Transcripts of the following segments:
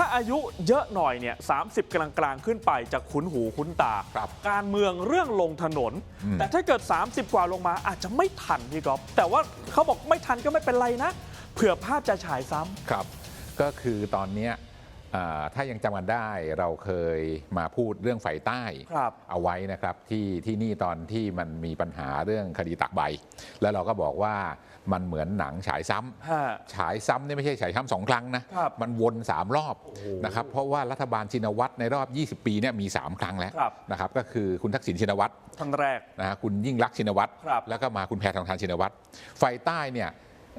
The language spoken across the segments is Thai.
ถ้าอายุเยอะหน่อยเนี่ยสามสิบกลางๆ ขึ้นไปจะคุ้นหูคุ้นตาครับการเมืองเรื่องลงถนนอืมแต่ถ้าเกิด 30 กว่าลงมาอาจจะไม่ทันพี่ก๊อฟแต่ว่าเขาบอกไม่ทันก็ไม่เป็นไรนะเผื่อภาพจะฉายซ้ำครับ ก็คือตอนเนี้ยอ่าถ้ายังจำกันได้เราเคยมาพูดเรื่องไฟใต้ครับเอาไว้นะครับที่ที่นี่ตอนที่มันมีปัญหาเรื่องคดีตักใบ แล้วเราก็บอกว่า มันเหมือนหนังฉายซ้ำฮะฉายซ้ำเนี่ยไม่ใช่ฉายซ้ำสองครั้งนะครับมันวน 3 รอบนะครับ เพราะว่ารัฐบาลชินวัตรในรอบ 20 ปีเนี่ยมี 3 ครั้งแล้วครับนะครับ ก็คือคุณทักษิณชินวัตรทั้งแรกนะฮะคุณยิ่งรักษณ์ชินวัตรครับแล้วก็มาคุณแพทองทานชินวัตรไฟใต้เนี่ย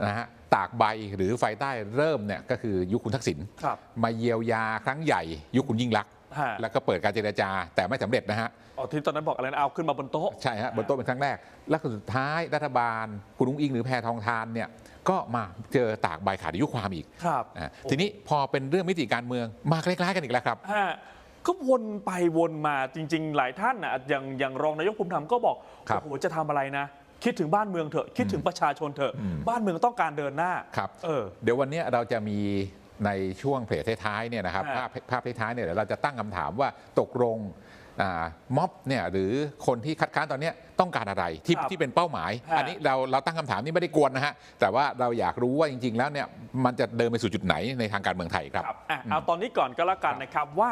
นะฮะตากใบหรือไฟใต้เริ่มเนี่ยก็คือยุคคุณทักษิณครับมาเยียวยาครั้งใหญ่ ยุคคุณยิ่งรักษณ์ ฮะ แล้วก็เปิดการเจรจา แต่ไม่สำเร็จนะฮะ อ๋อที่ตอนนั้นบอกอะไรนะเอาขึ้นมาบนโต๊ะ ใช่ฮะบนโต๊ะเป็นครั้งแรก แล้วก็สุดท้ายรัฐบาล คุณอุ้งอิงหรือแพทองทานเนี่ยก็มาเจอตากใบขาดอายุความอีกครับอะทีนี้พอเป็นเรื่องมิติการเมืองมาคล้ายๆกันอีกแล้วครับ ฮะก็วนไปวนมาจริง ๆ หลายท่านนะอย่างอย่างรองนายกภูมิธรรมก็บอกครับ โอ้โหจะทำอะไรนะ คิดถึงบ้านเมืองเถอะคิดถึงประชาชนเถอะอืมบ้านเมืองต้องการเดินหน้าครับ เออ เดี๋ยววันนี้เราจะมี ในช่วงเพจท้ายๆเนี่ยนะครับฮะภาพภาพท้ายๆเนี่ยเดี๋ยวเราจะตั้งคำถามว่าตกลงอ่าม็อบเนี่ยหรือคนที่คัดค้านตอนเนี้ย ต้องการอะไรที่ครับที่เป็นเป้าหมาย ฮะ อันนี้เราเราตั้งคำถามนี้ไม่ได้กวนนะฮะ แต่ว่าเราอยากรู้ว่าจริง ๆ แล้วเนี่ยมันจะเดินไปสู่จุดไหนในทางการเมืองไทยครับ ครับอะเอาตอนนี้ก่อนก็แล้วกันนะครับว่า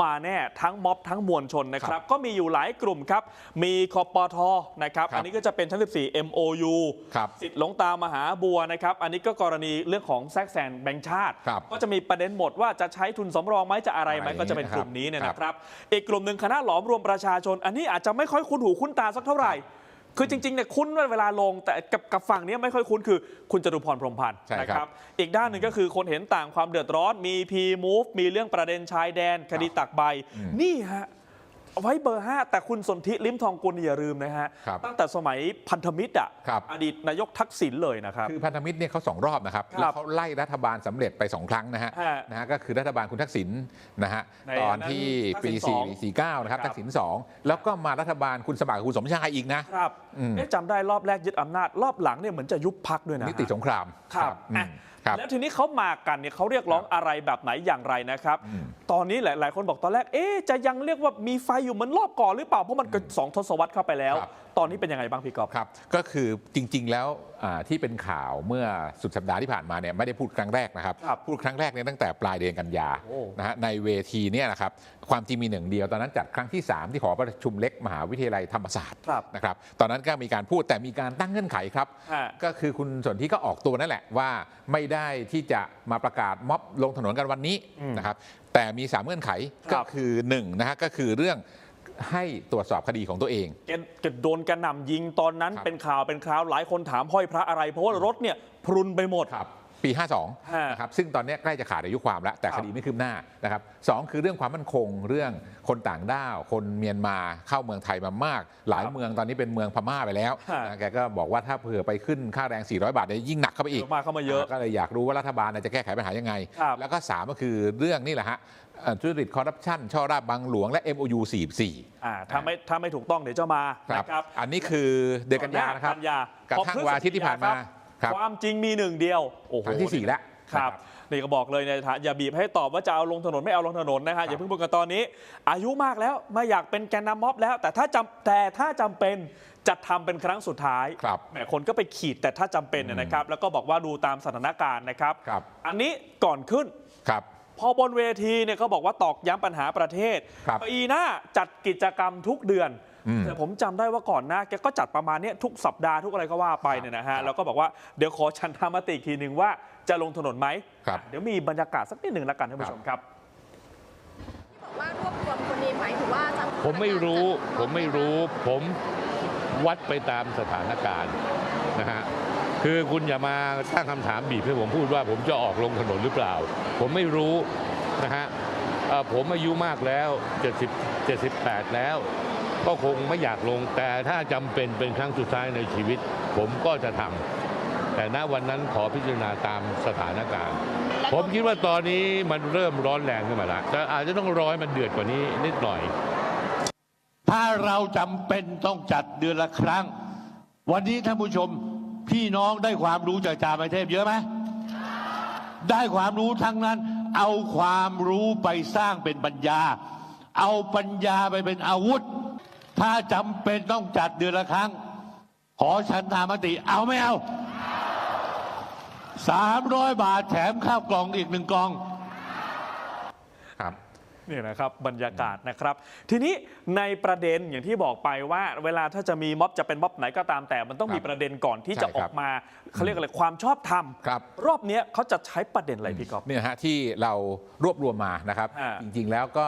มาแน่ทั้งม็อบทั้งมวลชนนะครับก็มีอยู่หลายกลุ่มครับ มีคอปทนะครับ ครับอันนี้ก็จะเป็นทั้ง14 MOU ครับสิทธิ์หลงตามหาบัวนะครับ อันนี้ก็กรณีเรื่องของแทรกแซงแบงค์ชาติ ครับก็จะมีประเด็นหมดว่าจะใช้ทุนสำรองไหมจะอะไรไหมอะไรก็จะเป็นนะครับกลุ่มนี้เนี่ยครับนะครับ อีกกลุ่มหนึ่งคณะหลอมรวมประชาชน อันนี้อาจจะไม่ค่อยคุ้นหูคุ้นตาสักเท่าไหร่คือจริงๆเนี่ยคุ้นเวลาลงแต่กับกับฝั่งเนี้ยไม่ค่อยคุ้นคือ คุณจตุพรพรหมพันธ์ใช่นะครับครับอีกด้านหนึ่งก็คือคนเห็นต่างความเดือดร้อนมี P move มีเรื่องประเด็นชายแดนคดีตักใบอืมนี่ฮะเอา ไว้เบอร์ 5 แต่คุณสนธิลิ้มทองกุลอย่าลืมนะฮะ ครับตั้งแต่สมัยพันธมิตรอะครับ อดีตนายกทักษิณเลยนะครับ คือพันธมิตรเนี่ยเขาสองรอบนะครับครับแล้วเขาไล่รัฐบาลสำเร็จไปสองครั้งนะฮะฮะนะฮะก็คือรัฐบาลคุณทักษิณนะฮะในตอนที่ปี ทักษิณสอง4 49 นะครับครับ ทักษิณสองแล้วก็มารัฐบาลคุณสมัครกับคุณสมชายอีกนะ ครับอืม เอ๊ะจำได้รอบแรกยึดอำนาจรอบหลังเนี่ยเหมือนจะยุบพักด้วยนะนิติสงครามครับอือะมครับ แล้วทีนี้เขามากันเนี่ยเขาเรียกร้องอะไรแบบไหนอย่างไรนะครับอืมตอนนี้หลาย ๆ คนบอกตอนแรก เอ๊ะจะยังเรียกว่ามีไฟอยู่เหมือนรอบก่อนหรือเปล่า เพราะมันเกิดสองทศวรรษเข้าไปแล้วครับตอนนี้เป็นยังไงบ้างพี่กอฟครับ ก็คือจริง ๆ แล้วอ่าที่เป็นข่าวเมื่อสุดสัปดาห์ที่ผ่านมาเนี่ยไม่ได้พูดครั้งแรกนะครับครับพูดครั้งแรกเนี่ยตั้งแต่ปลายเดือนกันยาโอ้นะฮะในเวทีเนี่ยนะครับความจริงมีหนึ่งเดียว ตอนนั้นจัดครั้งที่ 3 ที่หอประชุมเล็กมหาวิทยาลัยธรรมศาสตร์ครับนะครับตอนนั้นก็มีการพูดแต่มีการตั้งเงื่อนไขครับฮะก็คือคุณสนธิก็ออกตัวนั่นแหละว่าไม่ได้ที่จะมาประกาศม็อบลงถนนกันวันนี้อืมนะครับแต่มีสามเงื่อนไขครัก็บ คือหนึ่งนะฮะก็คือเรื่องให้ตรวจสอบคดีของตัวเอง แกแกโดนกระหน่ำยิงตอนนั้นครับ เป็นข่าวเป็นคราวหลายคนถามห้อยพระอะไร เพราะว่ารถเนี่ยพรุนไปหมด ครับ ปีฮะ52นะครับซึ่งตอนนี้ใกล้จะขาดอายุความแล้ว แต่ครับคดีไม่คืบหน้านะครับสองคือเรื่องความมั่นคงเรื่องคนต่างด้าว คนเมียนมาเข้าเมืองไทยมามาก หลายเมืองตอนนี้เป็นเมืองพม่าไปแล้วฮะนะแกก็บอกว่าถ้าเผื่อไปขึ้นค่าแรง 400 บาทเนี่ยยิ่งหนักเข้าไปอีกมาเข้ามาเยอะก็เลยอยากรู้ว่ารัฐบาลเนี่ยจะแก้ไขปัญหายังไงครับแล้วก็ 3 ก็คือเรื่องนี่แหละฮะเอ่อทุจริตคอร์รัปชันช่อราบบังหลวงและ MOU 44อ่าถ้าไม่ถ้าไม่ถูกต้องเดี๋ยวจะมาครับนะครับ อันนี้คือเดือนกันยานะครับกันยากระทั่งวันอาทิตย์ที่ผ่านมา ครับความจริงมีหนึ่งเดียวโอ้โหครั้งที่สี่แล้วครับนะครับ นี่ก็บอกเลยในฐานอย่าบีบให้ตอบว่าจะเอาลงถนนไม่เอาลงถนนนะฮะอย่าเพิ่งพูดกันตอนนี้ อายุมากแล้วไม่อยากเป็นแกนนำม็อบแล้ว แต่ถ้าจำแต่ถ้าจำเป็นจะทำเป็นครั้งสุดท้ายครับแหมคนก็ไปขีดแต่ถ้าจำเป็นเนี่ยนะครับ แล้วก็บอกว่าดูตามสถานการณ์นะครับ ครับ อันนี้ก่อนขึ้น ครับ พอบนเวทีเนี่ยเขาบอกว่าตอกย้ำปัญหาประเทศครับ ปีหน้าจัดกิจกรรมทุกเดือนอืม แต่ผมจำได้ว่าก่อนหน้าแกก็จัดประมาณเนี้ยทุกสัปดาห์ทุกอะไรก็ว่าไปเนี่ยนะฮะแล้วก็บอกว่าเดี๋ยวขอชันธรรมติอีกทีหนึ่งว่าจะลงถนนไหมครับเดี๋ยวมีบรรยากาศสักนิดหนึ่งแล้วกันท่านผู้ชมครับบอกว่ารวบรวมคนนี้หมายถึงว่าจะผมไม่รู้ผมไม่รู้ผมวัดไปตามสถานการณ์นะฮะคือคุณอย่ามาตั้งคำถามบีบให้ผมพูดว่า ผมจะออกลงถนนหรือเปล่า ผมไม่รู้นะฮะเอ่อผมอายุมากแล้ว 70 78 แล้ว ก็คงไม่อยากลง แต่ถ้าจำเป็นเป็นครั้งสุดท้ายในชีวิต ผมก็จะทำแต่ณวันนั้นขอพิจารณาตามสถานการณ์ ผมคิดว่าตอนนี้มันเริ่มร้อนแรงขึ้นมาแล้วแต่อาจจะต้องรอให้มันเดือดกว่านี้นิดหน่อย ถ้าเราจำเป็นต้องจัดเดือนละครั้ง วันนี้ท่านผู้ชมพี่น้องได้ความรู้จากจาประเทศเยอะไหมได้ความรู้ทั้งนั้น เอาความรู้ไปสร้างเป็นปัญญา เอาปัญญาไปเป็นอาวุธ ถ้าจำเป็นต้องจัดเดือนละครั้ง ขอฉันทามติ เอาไม่เอาสามร้อยบาทแถมข้าวกล่องอีกหนึ่งกล่องครับนี่นะครับบรรยากาศนะครับ ทีนี้ในประเด็นอย่างที่บอกไปว่า เวลาถ้าจะมีม็อบจะเป็นม็อบไหนก็ตามแต่ มันต้องมีครับประเด็นก่อนที่จะใช่อครัอบกมาเขาเรียกอะไรความชอบธรรมครับรอบเนี้ยเขาจะใช้ประเด็นอะไรพี่กอฟเนี่ยฮะที่เรารวบรวมมานะครับอ่าจริงๆแล้วก็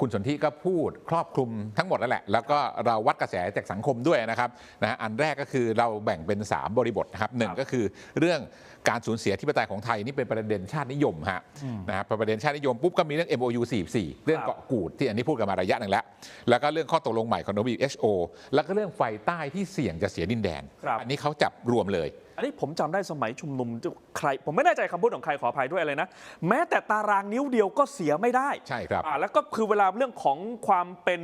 คุณสนธิก็พูดครอบคลุมทั้งหมดแล้วแหละ แล้วก็เราวัดกระแสจากสังคมด้วยนะครับนะอันแรกก็คือเราแบ่งเป็น 3 บริบทนะครับหนึ่งก็คือเรื่องการสูญเสียที่ปไตยของไทยนี่เป็นประเด็นชาตินิยมฮะนะครับพอประเด็นชาตินิยมปุ๊บก็มีเรื่อง MOU 44 เรื่องครับเกาะกูดที่อันนี้พูดกันมาระยะหนึ่งแล้ว แล้วก็เรื่องข้อตกลงใหม่ของ WHO แล้วก็เรื่องไฟใต้ที่เสี่ยงจะเสียดินแดนครับอันนี้เขาจับรวมเลย อันนี้ผมจำได้สมัยชุมนุมใคร ผมไม่แน่ใจคำพูดของใครขออภัยด้วยอะไรนะ แม้แต่ตารางนิ้วเดียวก็เสียไม่ได้ใช่ครับอ่าแล้วก็คือเวลาเรื่องของความเป็น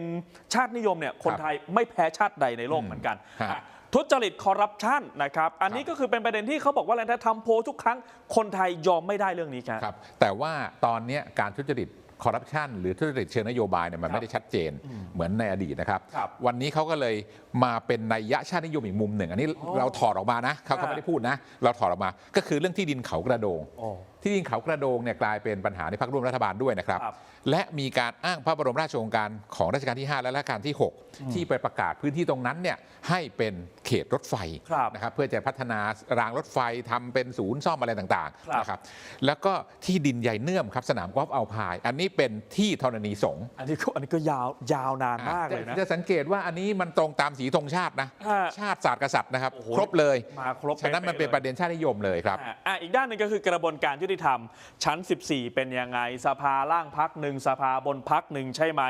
ชาตินิยมเนี่ยคนครับไทยไม่แพ้ชาติใดในโลกอืมเหมือนกันฮะอะทุจริตคอร์รัปชันนะครับ อันนี้ครับก็คือเป็นประเด็นที่เขาบอกว่าอะไรนะทำโพลทุกครั้งคนไทยยอมไม่ได้เรื่องนี้ครับครับแต่ว่าตอนเนี้ยการทุจริต คอร์รัปชันหรือทุจริตเชิงนโยบายเนี่ยมันไม่ได้ชัดเจนเหมือนในอดีตนะครับครับวันนี้เขาก็เลยมาเป็นนัยยะชาตินิยมอีกมุมหนึ่ง อันนี้อ๋อเราถอดออกมานะเขาครัเขาบไม่ได้พูดนะ เราถอดออกมาก็คือเรื่องที่ดินเขากระโดงอ๋อ ที่ดินเขากระโดงเนี่ยกลายเป็นปัญหาในพรรคร่วมรัฐบาลด้วยนะครับครับ และมีการอ้างพระบรมราชโองการของรัชกาลที่ 5 และรัชกาลที่ 6 ที่ไปประกาศพื้นที่ตรงนั้นเนี่ยให้เป็นเขตรถไฟครับนะครับเพื่อจะพัฒนารางรถไฟทำเป็นศูนย์ซ่อมอะไรต่างครับๆนะครับแล้วก็ที่ดินใหญ่เนื่อมครับสนามกอล์ฟเอาพาย อันนี้เป็นที่ธรณีสงฆ์อันนี้ก็อันนี้ก็ยาวยาวนานมากเลยนะจะจะสังเกตว่าอันนี้มันตรงตามสีธงชาตินะฮะชาติศาสตร์กษัตริย์นะครับโอ้โหครบเลยมาครบฉะนั้นมันเป็นประเด็นชาตินิยมเลยครับอะอะอีกด้านหนึ่งก็คือกระบวนการยุติธรรม ชั้น 14 เป็นยังไง สภาล่างพักหนึ่งสภาบนพักหนึ่งใช่ไหม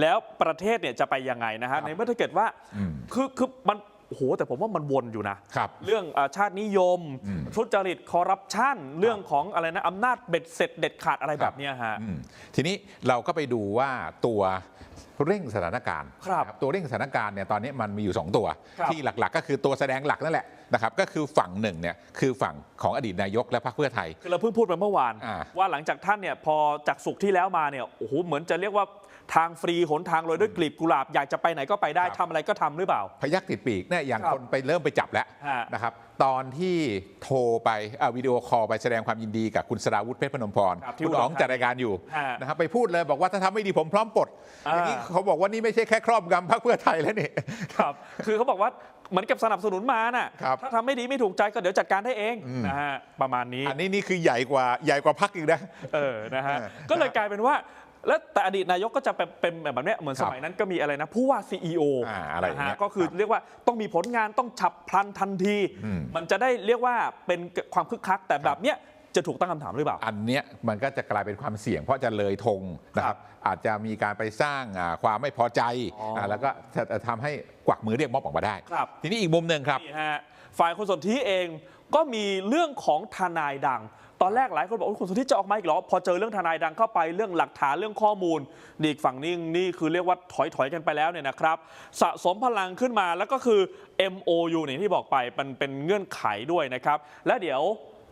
แล้วประเทศเนี่ยจะไปยังไงนะฮะในเมื่อถ้าเกิดว่าอืมคือคือมันโอ้โหแต่ผมว่ามันวนอยู่นะครับเรื่องอาชาตินิยมอืมทุจริตคอร์รัปชันเรื่องของอะไรนะอำนาจเบ็ดเสร็จเด็ดขาดอะไรแบบเนี้ยฮะอืมทีนี้เราก็ไปดูว่าตัวเร่งสถานการณ์ครับนะตัวเร่งสถานการณ์เนี่ยตอนนี้มันมีอยู่ 2 ตัวครับที่หลักๆ ก็คือตัวแสดงหลักนั่นแหละ นะครับก็คือฝั่งหนึ่งเนี่ยคือฝั่งของอดีตนายกและพรรคเพื่อไทย คือเราเพิ่งพูดไปเมื่อวาน อ่า ว่าหลังจากท่านเนี่ยพอจากสุขที่แล้วมาเนี่ยโอ้โหเหมือนจะเรียกว่า ทางฟรีหนทางโรยด้วยกลีบกุหลาบ อยากจะไปไหนก็ไปได้ครับ ทำอะไรก็ทำหรือเปล่า พยักติดปีกเนี่ยอย่างครับคนไปเริ่มไปจับแล้วฮะนะครับ ตอนที่โทรไปอ่าวิดีโอคอลไปแสดงความยินดีกับคุณสราวุธเพชรพนมพรครับที่คุณอุดรอ๋องจัดรายการอยู่ฮะนะครับไปพูดเลยบอกว่าถ้าทำไม่ดีผมพร้อมปลดอ่าอย่างนี้เขาบอกว่านี่ไม่ใช่แค่ครอบงำพรรคเพื่อไทยแล้วนี่ ครับ คือเขาบอกว่าเหมือนกับสนับสนุนมาน่ะ ครับ ถ้าทำไม่ดีไม่ถูกใจก็เดี๋ยวจัดการให้เองอืมนะฮะประมาณนี้ อันนี้นี่คือใหญ่กว่าใหญ่กว่าพรรคอีกนะ เออ นะฮะ เออก็เลยกลายเป็นว่า แล้วแต่อดีตนายกก็จะเป็นเป็นแบบเนี้ยเหมือนคสรับมัยนั้นก็มีอะไรนะผู้ว่า CEO อ่าอะไรอย่างเงี้ยนฮก็คือครับเรียกว่าต้องมีผลงานต้องฉับพลันทันทีอืมมันจะได้เรียกว่าเป็นความคึกคัก แต่แบบเนี้ยจะถูกตั้งคำถามหรือเปล่า อันเนี้ยมันก็จะกลายเป็นความเสี่ยง เพราะจะเลยธงนะครับอาจจะมีการไปสร้างอ่าความไม่พอใจอ๋ออ่าแล้วก็จะทำให้กวักมือเรียกม็อบออกมาได้ครับทีนี้อีกมุมหนึ่งครับนี่ฮะฝ่ายคุณสนธิเองก็มีเรื่องของทนายดัง ตอนแรกหลายคนบอกโอ้คุณสนธิจะออกมาอีกเหรอ พอเจอเรื่องทนายดังเข้าไปเรื่องหลักฐานเรื่องข้อมูลนี่อีกฝั่งนี้นี่คือเรียกว่าถอยถอยกันไปแล้วเนี่ยนะครับ สะสมพลังขึ้นมาแล้วก็คือ MOU เนี่ยที่บอกไปมันเป็นเงื่อนไขด้วยนะครับ และเดี๋ยว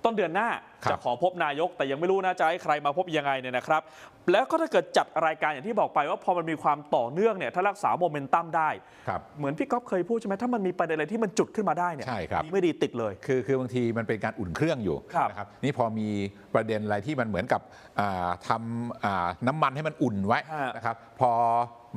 ต้นเดือนหน้าครับจะขอพบนายกแต่ยังไม่รู้นะจะให้ใครมาพบยังไงเนี่ยนะครับ แล้วก็ถ้าเกิดจัดรายการอย่างที่บอกไปว่าพอมันมีความต่อเนื่องเนี่ยถ้ารักษาโมเมนตัมได้ครับเหมือนพี่ก๊อฟเคยพูดใช่ไหมถ้ามันมีประเด็นอะไรที่มันจุดขึ้นมาได้เนี่ยใช่ครับดีไม่ดีติดเลย คือคือบางทีมันเป็นการอุ่นเครื่องอยู่ครับนะครับนี่พอมีประเด็นอะไรที่มันเหมือนกับอ่าทำอ่าน้ำมันให้มันอุ่นไว้ฮะนะครับพอ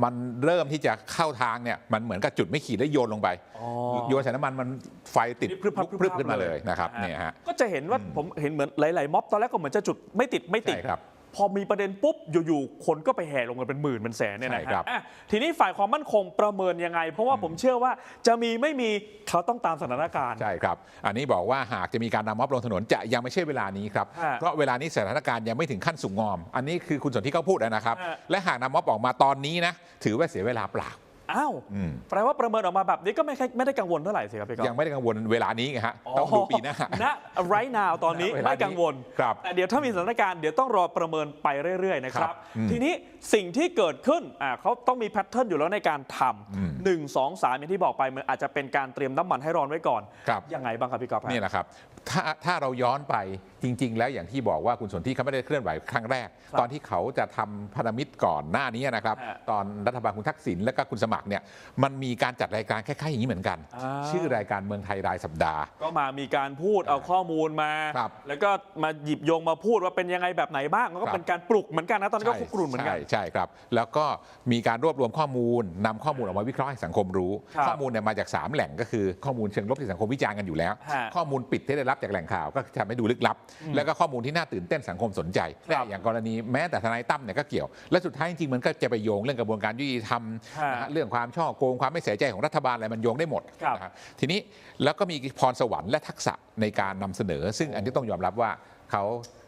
มันเริ่มที่จะเข้าทางเนี่ยมันเหมือนกับจุดไม่ขีดแล้วโยนลงไปอ๋อโยนใส่น้ำมันมันไฟติดนี่พรึบพรับพรึบขึ้นมาเลยนะครับฮเนี่ยฮะก็จะเห็นว่าผมเห็นเหมือนหลาย ๆ ม็อบตอนแรกก็เหมือนจะจุดไม่ติดไม่ติดใช่ครับ พอมีประเด็นปุ๊บอยู่ๆคนก็ไปแห่ลงกันเป็นหมื่นเป็นแสนเนี่ยนะใช่ครับฮะอะทีนี้ฝ่ายความมั่นคงประเมินยังไง เพราะว่าผมเชื่อว่าจะมีไม่มีเขาต้องตามสถานการณ์ ใช่ครับ อันนี้บอกว่าหากจะมีการนำม็อบลงถนนจะยังไม่ใช่เวลานี้ครับ ฮะเพราะเวลานี้สถานการณ์ยังไม่ถึงขั้นสุกงอม อันนี้คือคุณสนที่เขาพูดนะครับ ฮะ และหากนำม็อบออกมาตอนนี้นะถือว่าเสียเวลาเปล่า อ้าว อืม แปลว่าประเมินออกมาแบบนี้ก็ไม่ค่อยไม่ได้กังวลเท่าไหร่สิครับพี่ก๊อฟยังไม่ได้กังวลเวลานี้ไงฮะต้องดูปีหน้า ณ right now ตอนนี้ณเวลานี้ไม่กังวล ครับแต่เดี๋ยวถ้ามีสถานการณ์เดี๋ยวต้องรอประเมินไปเรื่อย ๆ นะครัครับบ อืม ทีนี้สิ่งที่เกิดขึ้นอ่าเขาต้องมีแพทเทิร์นอยู่แล้วในการทอืมำหนึ่งสองสามอย่างที่บอกไปมันอาจจะเป็นการเตรียมน้ำมันให้ร้อนไว้ก่อน ครับ ยังไงบ้างครับพี่ก๊อฟฮะ นี่แหละครับถ้าถ้าเราย้อนไปจริง ๆ แล้วอย่างที่บอกว่าคุณสนธิเขาไม่ได้เคลื่อนไหวครั้งแรก ครับตอนที่เขาจะทำพันธมิตรก่อนหน้านี้นะครับ ฮะตอนรัฐบาลคุณทักษิณและก็คุณสมัครเนี่ยมันมีการจัดรายการคล้ายๆอย่างนี้เหมือนกัน อ่า ชื่อรายการเมืองไทยรายสัปดาห์ ก็มามีการพูดเอาข้อมูลมา ครับแล้วก็มาหยิบโยงมาพูดว่าเป็นยังไงแบบไหนบ้างแล้วก็ครับ เป็นการปลุกเหมือนกันนะตอนนั้นก็คุกรุ่นเหมือนกัน ใช่ใช่ครับ แล้วก็มีการรวบรวมข้อมูลนำข้อมูลออกมาวิเคราะห์ให้สังคมรู้ครับข้อมูลเนี่ยมาจาก 3 แหล่งก็คือข้อมูลเชิงลบที่สังคมวิจารณ์กันอยู่แล้วฮะข้อมูลปิดที่ได้รับจากแหล่งข่าวก็ทำให้ดูลึกลับ แล้วก็ข้อมูลที่น่าตื่นเต้นสังคมสนใจครับอย่างกรณีแม้แต่ทนายตั้มเนี่ยก็เกี่ยว และสุดท้ายจริงๆมันก็จะไปโยงเรื่องกระบวนการยุติธรรมฮะนะฮะเรื่องความช่อโกงความไม่เสียใจของรัฐบาลอะไรมันโยงได้หมดครับนะครับทีนี้แล้วก็มีพรสวรรค์และทักษะในการนำเสนอ ซึ่งอันนี้ต้องยอมรับว่าเขา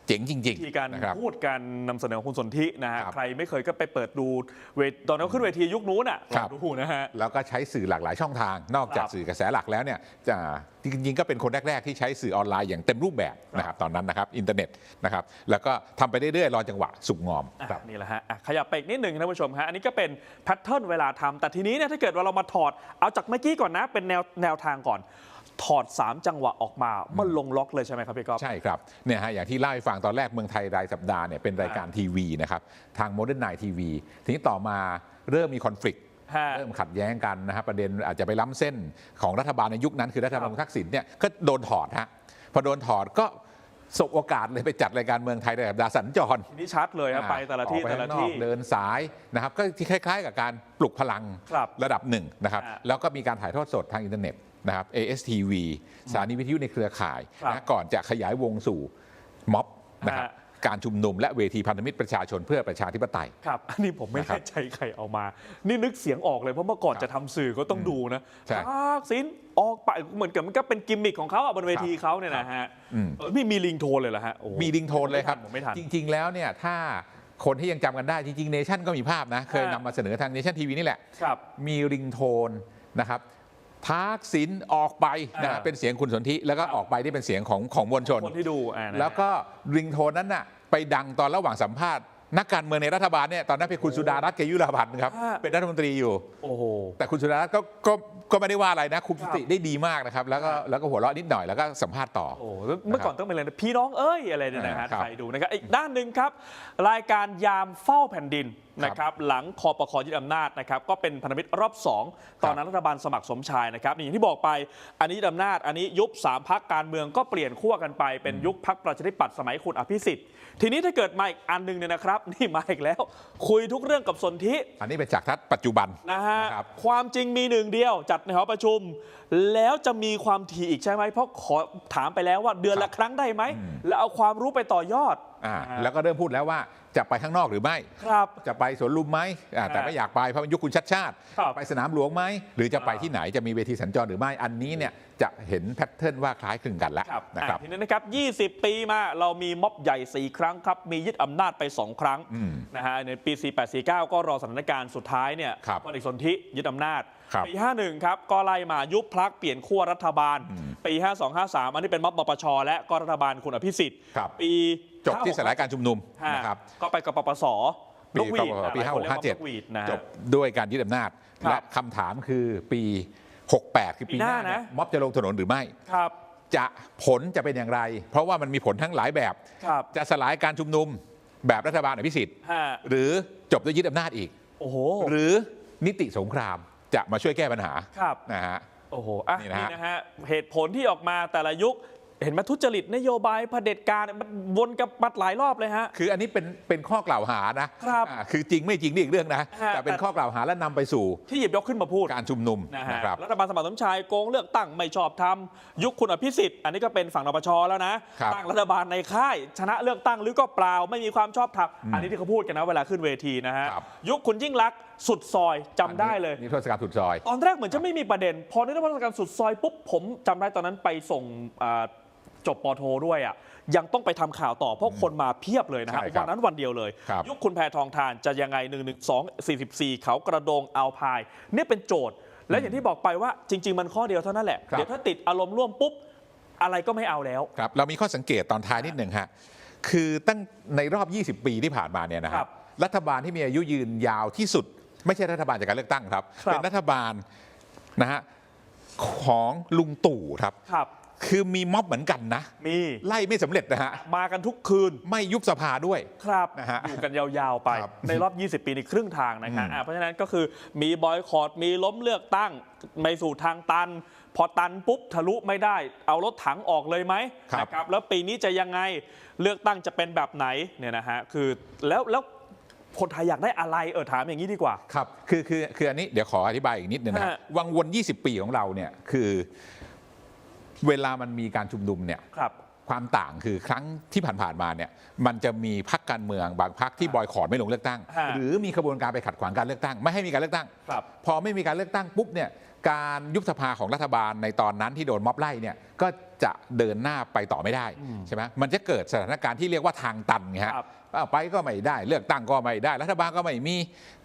เจ๋งจริงที่การๆนะครับ พูดการนำเสนอของคุณสนธินะฮะครับใครไม่เคยก็ไปเปิดดูเวทตอนนั้นเขาขึ้นเวทียุคนู้นอะครับลองดูนะฮะ แล้วก็ใช้สื่อหลากหลายช่องทาง นอกจากครับสื่อกระแสหลักแล้วเนี่ยจะจริงๆก็เป็นคนแรก ๆ ที่ใช้สื่อออนไลน์อย่างเต็มรูปแบบนะครับตอนนั้นนะครับอินเทอร์เน็ตนะครับแล้วก็ทำไปเรื่อยๆรอจังหวะสุกงอม อะครับนี่แหละฮะอะขยับไปอีกนิดหนึ่งท่านผู้ชมฮะอันนี้ก็เป็นแพทเทิร์นเวลาทำแต่ทีนี้เนี่ยถ้าเกิดว่าเรามาถอดเอาจากเมื่อกี้ก่อนนะเป็นแนวแนวทางก่อน ถอด 3 จังหวะออกมามันลงล็อกเลยใช่ไหมครับพี่ก๊อฟใช่ครับเนี่ยฮะอย่างที่เล่าให้ฟังตอนแรกเมืองไทยรายสัปดาห์เนี่ยเป็นรายการทีวีนะครับทางโมเดิร์นไนทีวีทีนี้ต่อมาเริ่มมีคอน FLICT ฮะเริ่มขัดแย้งกันนะครับประเด็นอาจจะไปล้ำเส้นของรัฐบาลในยุคนั้นคือรัฐบาลคุณทักษิณเนี่ยก็โดนถอดฮะพอโดนถอดก็สบโอกาสเลยไปจัดรายการเมืองไทยรายสัปดาห์สัญจรทีนี้ชัดเลยครับไปแต่ละที่ออกแต่ไปละข้างนอที่กเดินสายนะครับก็ที่คล้าย ๆ กับการปลุกพลังครับระดับหนึ่งนะครับอ่าแล้วก็มีการถ่ายทอดสดทางอินเทอร์เน็ต นะครับ ASTV สถานีวิทยุในเครือข่ายครับนะก่อนจะขยายวงสู่ม็อบนะครับฮะการชุมนุมและเวทีพันธมิตรประชาชนเพื่อประชาธิปไตย ครับ อันนี้ผมไม่นะครับแน่ใจใครเอามา นี่นึกเสียงออกเลย เพราะเมื่อก่อนครับจะทำสื่อก็ต้องดูนะใช่ทักษิณออกไปเหมือนกับมันก็เป็นกิมมิคของเขาอะบนเวทีเขาเนี่ยนะฮะอืมเออมีมีลิงโทนเลยเหรอฮะโอ้โหมีดิงโทนเลยครับผมไม่ทันจริง ๆ แล้วเนี่ยถ้าคนที่ยังจำกันได้จริงๆเนชั่นก็มีภาพนะ เคยนำมาเสนอทางเนชั่นทีวีนี่แหละครับมีริงโทนนะครับ ทักษิณออกไปนะอ่าเป็นเสียงคุณสนธิแล้วก็ออกไปที่เป็นเสียงของของมวลชน คนที่ดูอ่านะ แล้วก็ริงโทนนั้นน่ะไปดังตอนระหว่างสัมภาษณ์ นักการเมืองในรัฐบาลเนี่ยตอนนั้นเป็นคุณสุดารัตน์เกยุราพันธ์ครับฮะเป็นรัฐมนตรีอยู่ โอ้โหแต่คุณสุดารัตน์ก็ก็ก็ไม่ได้ว่าอะไรนะคุมสติได้ดีมากนะครับ แล้วก็แล้วก็หัวเราะนิดหน่อยแล้วก็สัมภาษณ์ต่อโอ้โหเมื่อก่อนต้องเป็นอะไรนะพี่น้องเอ้ยอะไรเนี่ยนะฮะครับใครดูนะครับอีกด้านหนึ่งครับ รายการยามเฝ้าแผ่นดินนะครับหลังคอปคยึดอำนาจนะครับก็เป็นพันธมิตรรอบ 2 ตอนนั้นรัฐบาลสมัครสมชายนะครับนี่อย่างที่บอกไปอันนี้ยึดอำนาจอันนี้ยุบ3พักการเมืองก็เปลี่ยนขั้วกันไปเป็นยุคพักประชาธิปัตย์สมัยคุณอภิสิทธิ์ ทีนี้ถ้าเกิดมาอีกอันหนึงเนี่ยนะครับ นี่มาอีกแล้ว คุยทุกเรื่องกับสนธิอันนี้เป็นจากทัศน์ปัจจุบันนะฮะนะครับ ความจริงมีหนึ่งเดียวจัดในหอประชุม แล้วจะมีความถี่อีกใช่ไหมเพราะขอถามไปแล้วว่าเดือนละครั้งได้ไหมแล้วเอาความรู้ไปต่อยอด อ่านะฮะแล้วก็เริ่มพูดแล้วว่าจะไปข้างนอกหรือไม่ ครับ จะไปสวนลุมไหมอ่าแต่ฮะไม่อยากไปเพราะมันยุคคุณชัดชาติ ครับไปสนามหลวงไหม หรือจะไปอ่าที่ไหนจะมีเวทีสัญจรหรือไม่อันนี้เนี่ยจะเห็นแพทเทิร์นว่าคล้ายคลึงกันแล้วครับนะครับ อะทีนี้นะครับ 20 ปีมาเรามีม็อบใหญ่ 4 ครั้งครับ มียึดอำนาจไป 2 ครั้งอืมนะฮะในปี 48 49 ก็รอสถานการณ์สุดท้ายเนี่ยครับพลเอกสนธิยึดอำนาจ ครับปี 51 ครับ ก็ไล่มายุบพักเปลี่ยนขั้วรัฐบาล อืมปี 52 53 อันนี้เป็นม็อบมปชและก็รัฐบาลคุณอภิสิทธิ์ครับ ปีจบที่สลายการชุมนุมฮะนะครับก็ไปกับปปสปีนกหวีดปีนะห้าหกห้าเจ็ดนกหวีดนะฮะจบด้วยการยึดอำนาจครับและคำถามคือปี 68 คือปีหน้าปีหน้านะเนี่ยม็อบจะลงถนนหรือไม่ครับจะผลจะเป็นอย่างไร เพราะว่ามันมีผลทั้งหลายแบบครับจะสลายการชุมนุมแบบรัฐบาลอภิสิทธิ์ฮะหรือจบด้วยยึดอำนาจอีกโอ้โหหรือนิติสงครามจะมาช่วยแก้ปัญหาครับนะฮะโอ้โหอะนี่นะฮะนี่นะฮะเหตุผลที่ออกมาแต่ละยุค เห็นไหมทุจริตนโยบายเผด็จการมันวนกับมัดหลายรอบเลยฮะ คืออันนี้เป็นเป็นข้อกล่าวหานะครับอ่าคือจริงไม่จริงนี่อีกเรื่องนะ ฮะแต่เป็นข้อกล่าวหาและนำไปสู่ที่หยิบยกขึ้นมาพูด การชุมนุมนะฮะนะครับ รัฐบาลสมัครสมชายโกงเลือกตั้งไม่ชอบทำยุคคุณอภิสิทธิ์อันนี้ก็เป็นฝั่งนปชแล้วนะครับ ตั้งรัฐบาลในค่าย ชนะเลือกตั้งหรือก็เปล่าไม่มีความชอบธรรมอันนี้ที่เขาพูดกันนะเวลาขึ้นเวทีนะฮะครับยุคคุณยิ่งรักษณ์สุดซอยจำได้เลย นี่ทศกัณฐ์สุดซอย ตอนแรกเหมือนจะไม่มีประเด็น พอในรัฐการสุดซอยปุ๊บผมจำได้ตอนนั้นไปส่งอ่า จบปอโทด้วยอะยังต้องไปทำข่าวต่อเพราะคนมาเพียบเลยนะฮะใช่ครับวันนั้นวันเดียวเลยครับยุคคุณแพทองทานจะยังไง 1 1 2 44 เขากระโดงเอาพายเนี่ยเป็นโจทย์ และอย่างที่บอกไปว่าจริง ๆ มันข้อเดียวเท่านั้นแหละครับเดี๋ยวถ้าติดอารมณ์ร่วมปุ๊บ อะไรก็ไม่เอาแล้วครับเรามีข้อสังเกตตอนท้ายนิดหนึ่งฮะคือตั้งในรอบ 20 ปีที่ผ่านมาเนี่ยนะคครัรับบรัฐบาลที่มีอายุยืนยาวที่สุด ไม่ใช่รัฐบาลจากการเลือกตั้งครับครับเป็นรัฐบาลนะฮะของลุงตู่ครับครับ คือมีม็อบเหมือนกันนะ มีไล่ไม่สำเร็จนะฮะ มากันทุกคืนไม่ยุบสภาด้วย ครับนะฮะอยู่กันยาวๆไป ครับในรอบ 20 ปีในครึ่งทางนะฮะอืมอะเพราะฉะนั้นก็คือมีบอยคอรดมีล้มเลือกตั้งไปสู่ทางตัน พอตันปุ๊บทะลุไม่ได้ เอารถถังออกเลยไหมครับนะครับ แล้วปีนี้จะยังไงเลือกตั้งจะเป็นแบบไหนเนี่ยนะฮะคือแล้วแล้วคนไทยอยากได้อะไรเออถามอย่างนี้ดีกว่า ครับ คือคือคืออันนี้เดี๋ยวขออธิบายอีกนิดนึงนะฮะวังวน 20 ปีของเราเนี่ยคือ เวลามันมีการชุมนุมเนี่ยครับ ความต่างคือครั้งที่ผ่านๆมาเนี่ยมันจะมีพรรคการเมืองบางพรรคที่บอยคอรดไม่ลงเลือกตั้ง ฮะหรือมีขบวนการไปขัดขวางการเลือกตั้ง ไม่ให้มีการเลือกตั้ง ครับพอไม่มีการเลือกตั้งปุ๊บเนี่ยการยุบสภาของรัฐบาลในตอนนั้นที่โดนม็อบไล่เนี่ยก็จะเดินหน้าไปต่อไม่ได้ใช่ไหมมันจะเกิดสถานการณ์ที่เรียกว่าทางตันไงฮะครับอ้าวไปก็ไม่ได้เลือกตั้งก็ไม่ได้ รัฐบาลก็ไม่มี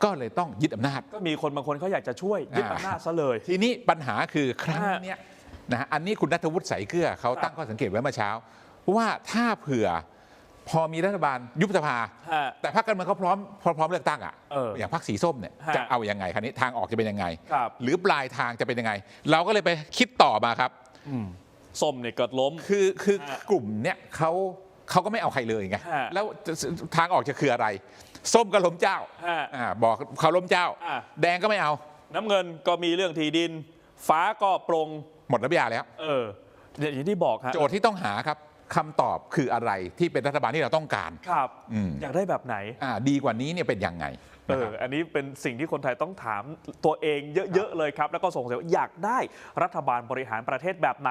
ก็เลยต้องยึดอำนาจ ก็มีคนบางคนเขาอยากจะช่วยยึดอ่าอำนาจซะเลย ทีนี้ปัญหาคือครั้งเนี้ย นะฮะอันนี้คุณนัทวุฒิใสเกลือเขาครับตั้งข้อสังเกตไว้เมื่อเช้า ว่าถ้าเผื่อพอมีรัฐบาลยุบสภา ฮะ แต่พรรคการเมืองเขาพร้อมพร้อมพร้อมเลือกตั้งอะเอออย่างพรรคสีส้มเนี่ยฮะจะเอายังไงคันนี้ทางออกจะเป็นยังไง ครับ หรือปลายทางจะเป็นยังไง เราก็เลยไปคิดต่อมาครับ ส้มเนี่ยเกิดล้ม คือคือฮะกลุ่มเนี่ยเขาเขาก็ไม่เอาใครเลยไงฮะแล้วทางออกจะคืออะไร ส้มก็ล้มเจ้าฮะอ่าบอกเขาล้มเจ้า อะ แดงก็ไม่เอา น้ำเงินก็มีเรื่องที่ดิน ฟ้าก็ปรง หมดระยะแล้ว เอออย่างที่บอกฮะโจทย์ที่ต้องหาครับคำตอบคืออะไรที่เป็นรัฐบาลที่เราต้องการครับอืมอยากได้แบบไหนอ่าดีกว่านี้เนี่ยเป็นยังไงเอนะคอรับอันนี้เป็นสิ่งที่คนไทยต้องถามตัวเองเยอะๆเลยครับ แล้วก็ส่งเสียงว่าอยากได้รัฐบาลบริหารประเทศแบบไหน